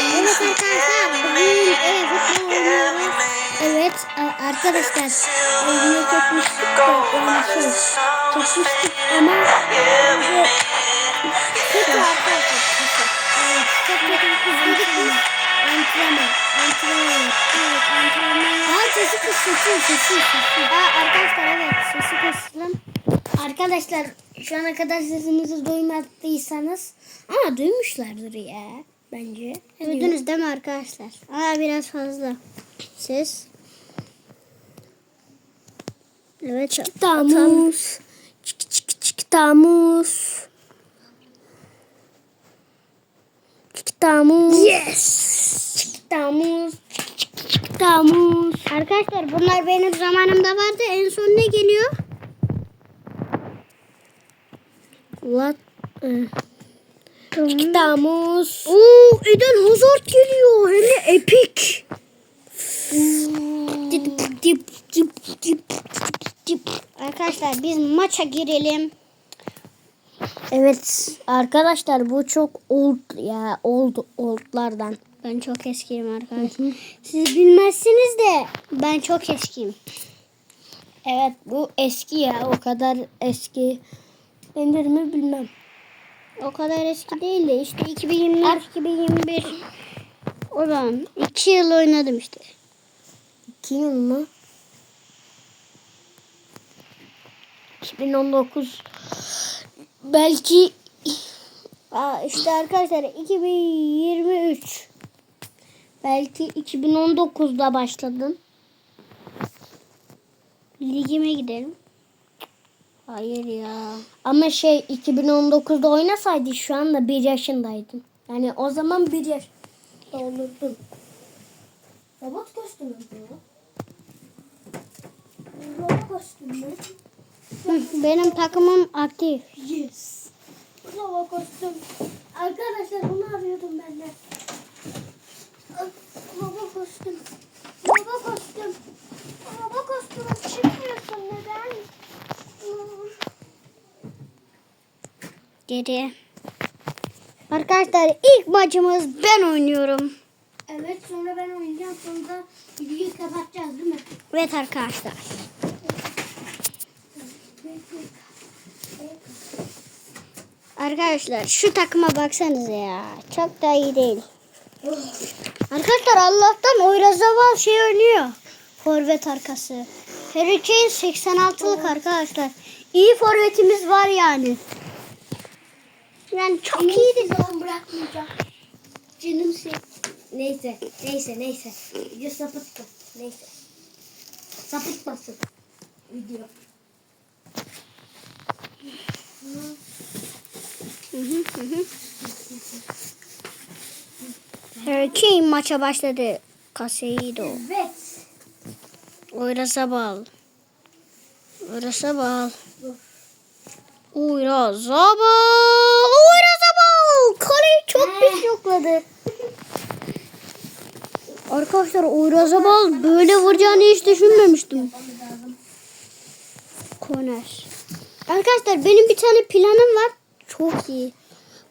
Evet arkadaşlar bugün evet futbol oynuyoruz. Evet a- arkadaşlar oyunu çekmiştik de yani şey çekmiştik ama kötü arkadaşlar. Evet çok kötü izledik biz. Antrenman. Antrenman. Evet antrenman. Aa sesi kız sesi sesi sesi. Aa arkadaşlar evet sesi kısılın. Arkadaşlar şu ana kadar sesimizi duymadıysanız ama duymuşlardır ya bence. Duydunuz değil mi arkadaşlar? Aa biraz fazla. Ses. Evet. Tamus. Çık çık çık tamus. Çık tamus. Yes. Çık tamus. Çık çık tamus. Arkadaşlar bunlar benim zamanımda vardı. En son ne geliyor? What? Çık tamus. Oo, Eden Hazard geliyor. Hem de epik. Arkadaşlar biz maça girelim. Evet arkadaşlar bu çok old ya old oldlardan. Ben çok eskiyim arkadaşlar. Siz bilmezsiniz de ben çok eskiyim. Evet bu eski ya o kadar eski denir mi bilmem. O kadar eski değil de işte 2020 2021 o zaman 2 yıl oynadım işte. 2 yıl mı? 2019 belki Aa, işte arkadaşlar 2023 belki 2019'da başladın. ligime gidelim. Hayır ya. Ama şey 2019'da oynasaydı şu anda 1 yaşındaydın. Yani o zaman 1 yaş olurdun. Robot kostümü bu. Robot kostümü. Benim takımım aktif. Yes. Robot kostüm. Arkadaşlar bunu arıyordum ben de. Robot kostüm. Robot kostüm. Robot kostümü çıkmıyorsun neden? Geri. Arkadaşlar ilk maçımız ben oynuyorum. Evet sonra ben oynayacağım sonra videoyu kapatacağız değil mi? Evet arkadaşlar. Arkadaşlar şu takıma baksanıza ya. Çok da iyi değil. Arkadaşlar Allah'tan Oyrazaval şey oynuyor. Forvet arkası. Harry Kane 86'lık arkadaşlar. İyi forvetimiz var yani. Yani çok İyi iyiydi. zaman bırakmayacağım. Canım şey. Neyse neyse neyse. Video sapıttı. Neyse. Sapıtmasın. Video. Harry Kane maça başladı. Caseido. Evet. Oyrazabal. Oyrazabal. Oyrazabal. Oyrazabal. Kaleyi çok pis yokladı. Arkadaşlar Oyrazabal böyle vuracağını hiç düşünmemiştim. Koner. Arkadaşlar benim bir tane planım var. Çok iyi.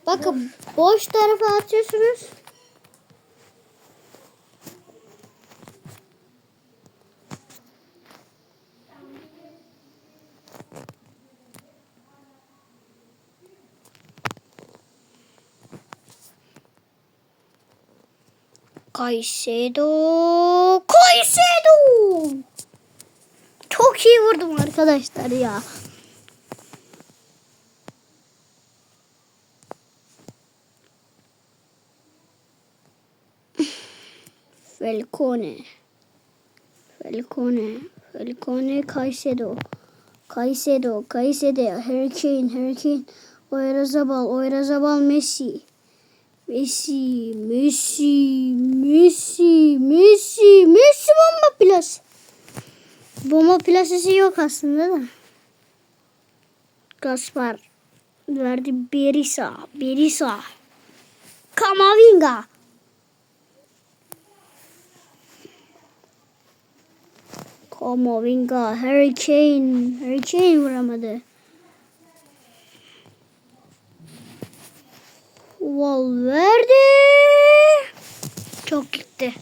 Bakın boş tarafa atıyorsunuz. Kaysedo. Kaysedo. Çok iyi vurdum arkadaşlar ya. Falcone. Falcone. Falcone Kaysedo. Kaysedo. Kaysedo. Hurricane. Hurricane. Oyrazabal. Oyrazabal Messi. Messi, Messi, Messi, Messi, Messi bomba plas. Bomba plasesi yok aslında da. Gaspar verdi Berisa, Berisa. Kamavinga. Kamavinga, Harry Kane, Harry Valverde çok gitti.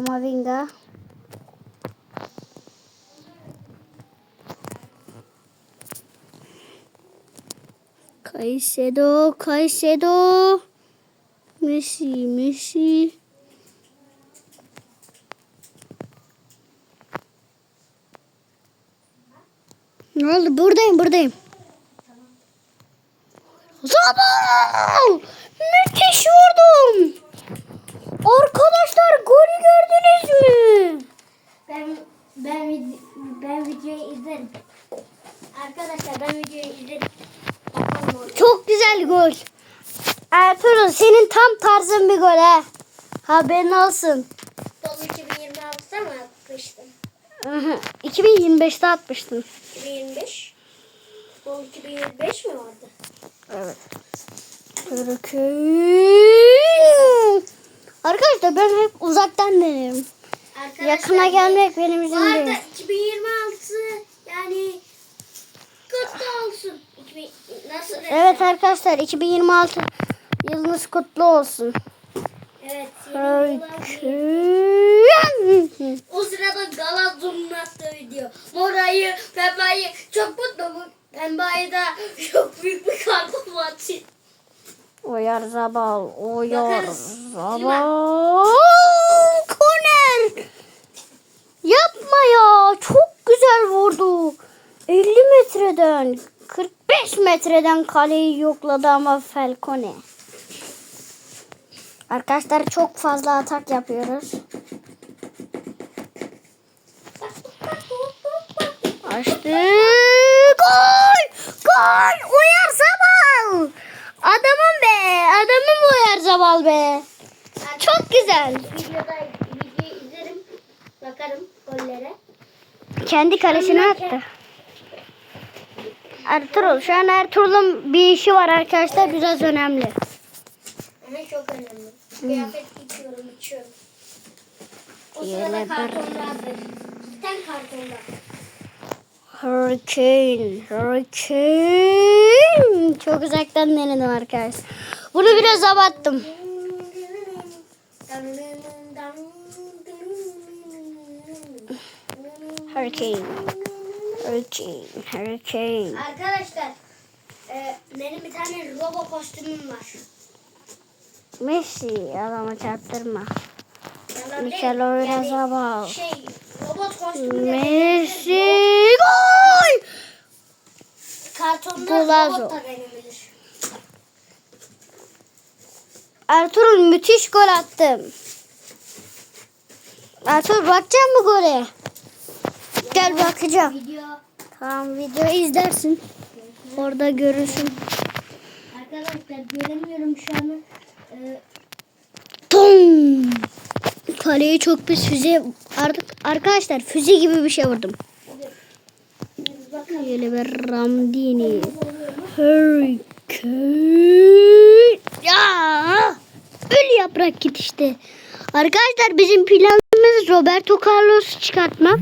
Amavinga. Caicedo, Caicedo. Messi, Messi. Ne oldu? Buradayım, buradayım. Zabal! Müthiş vurdum. Arkadaşlar golü gördünüz mü? Ben ben ben videoyu izlerim. Arkadaşlar ben videoyu izlerim. Çok güzel gol. Ertuğrul senin tam tarzın bir gol ha. Haberin olsun. Dolu 2026'da mı atmıştım? Hı. 2025'te atmıştın. 2025. Dolu 2025 mi vardı? Evet. Türkiye. Arkadaşlar ben hep uzaktan denerim. Arkadaşlar, Yakına gelmek benim için 2026 yani kutlu olsun. 2000, nasıl? Evet arkadaşlar 2026 yılınız kutlu olsun. Evet. yıla Türkiye. O sırada Gala Zumrat'ta video. Morayı, Pembe'yi çok mutlu mu? Pembe'yi de çok büyük bir karton var. Oyar Zabal, oyar. Zabal. Koner. Yapma ya. Çok güzel vurdu. 50 metreden, 45 metreden kaleyi yokladı ama Falcone. Arkadaşlar çok fazla atak yapıyoruz. Açtı. Gol! Gol! Uyar Zabal! Adamım be! Adamım Uyar Zabal be! Çok güzel. Videoda videoyu izlerim. Bakarım gollere. Kendi kalesine attı. Ertuğrul. Şu an Ertuğrul'un bir işi var arkadaşlar. Biraz önemli. Ama çok önemli. Kıyafet giyiyorum, içiyorum. O sırada kartonlardır. Kartonlar. Hurricane. Hurricane. Çok uzaktan denedim arkadaşlar. Bunu biraz abarttım. Hurricane. Hurricane. Hurricane. Arkadaşlar e, benim bir tane robo kostümüm var. Messi adamı çarptırma. Değil. Oyarzabal. Şey robot kostümü Messi gol! Golazo. robot da denebilir. Ertuğrul müthiş gol attım. Ertuğrul bakacak mı gole? Gel bakacağım. Video Tamam videoyu izlersin. Orada görürsün. arkadaşlar göremiyorum şu an. Bum! Kaleye çok bir füze artık arkadaşlar füze gibi bir şey vurdum. Böyle bir Ramdini. Hurricane. Ya! Öyle yaprak git işte. Arkadaşlar bizim planımız Roberto Carlos çıkartmak.